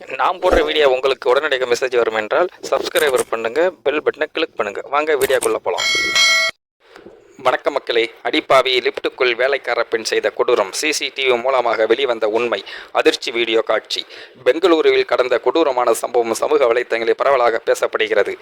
நான் போடுற வீடியோ உங்களுக்கு உடனடியாக மெசேஜ் வரும் என்றால் சப்ஸ்கிரைபர் பண்ணுங்க பெல் பட்டனை கிளிக் பண்ணுங்க. வாங்க வீடியோக்குள்ளே போகலாம் வணக்கம் மக்களே அடிப்பாவி லிப்டுக்குள் வேலைக்கார பெண் செய்த கொடூரம். சிசிடிவி மூலமாக வெளிவந்த உண்மை அதிர்ச்சி வீடியோ காட்சி. பெங்களூருவில் கடந்த கொடூரமான சம்பவம் சமூக வலைத்தளங்களில் பரவலாக பேசப்படுகிறது.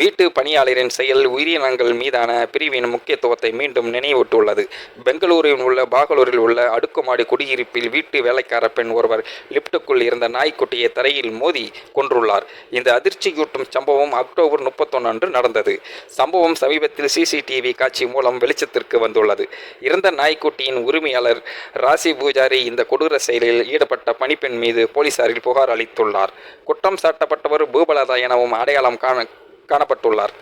வீட்டு பணியாளரின் செயல் உயிரினங்கள் மீதான பிரிவின் முக்கியத்துவத்தை மீண்டும் நினைவூட்டுள்ளது பெங்களூரில் உள்ள பாகலூரில் உள்ள அடுக்குமாடி குடியிருப்பில் வீட்டு வேலைக்கார பெண் ஒருவர் லிப்டுக்குள் இருந்த நாய்க்குட்டியை தரையில் மோதி கொன்றுள்ளார். இந்த அதிர்ச்சியூட்டும் சம்பவம் அக்டோபர் முப்பத்தொன்று அன்று நடந்தது. சம்பவம் சமீபத்தில் சிசிடிவி காட்சி மூலம் வெளிச்சத்தில் வெளிச்சத்திற்கு வந்துள்ளது. இறந்த நாய்க்குட்டியின் உரிமையாளர் ராசி பூஜாரி இந்த கொடூர செயலில் ஈடுபட்ட பணிப்பெண் மீது போலீசாரில் புகார் அளித்துள்ளார். குற்றம் சாட்டப்பட்டவர் பூபலதா எனவும் அடையாளம் காண காணப்பட்டுள்ளார்.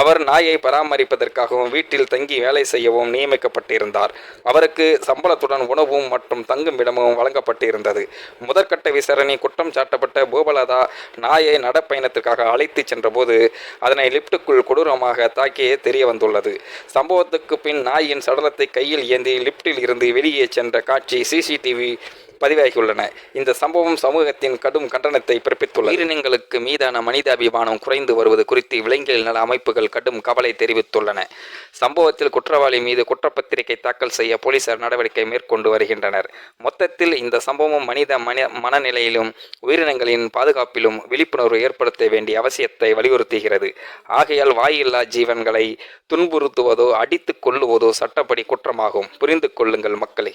அவர் நாயை பராமரிப்பதற்காகவும் வீட்டில் தங்கி வேலை செய்யவும் நியமிக்கப்பட்டிருந்தார். அவருக்கு சம்பளத்துடன் உணவும் மற்றும் தங்கும் இடமும் வழங்கப்பட்டிருந்தது. முதற்கட்ட விசாரணை குற்றம் சாட்டப்பட்ட பூபலதா நாயை நடப்பயணத்திற்காக அழைத்துச் சென்றபோது அதனை லிப்டுக்குள் கொடூரமாக தாக்கியே தெரிய வந்துள்ளது சம்பவத்துக்கு பின் நாயின் சடலத்தை கையில் ஏந்தி லிப்டில் இருந்து வெளியே சென்ற காட்சி சிசிடிவி பதிவாகியுள்ளன. இந்த சம்பவம் சமூகத்தின் கடும் கண்டனத்தை பிறப்பித்துள்ளது. உயிரினங்களுக்கு மீதான மனிதாபிமானம் குறைந்து வருவது குறித்து விலங்கியல் நல அமைப்புகள் கடும் கவலை தெரிவித்துள்ளன. சம்பவத்தில் குற்றவாளி மீது குற்றப்பத்திரிகை தாக்கல் செய்ய போலீசார் நடவடிக்கை மேற்கொண்டு வருகின்றனர். மொத்தத்தில் இந்த சம்பவம் மனித மன மனநிலையிலும் உயிரினங்களின் பாதுகாப்பிலும் விழிப்புணர்வு ஏற்படுத்த வேண்டிய அவசியத்தை வலியுறுத்துகிறது. ஆகையால் வாயில்லா ஜீவன்களை துன்புறுத்துவதோ அடித்து கொள்ளுவதோ சட்டப்படி குற்றமாகும். புரிந்து கொள்ளுங்கள் மக்களை.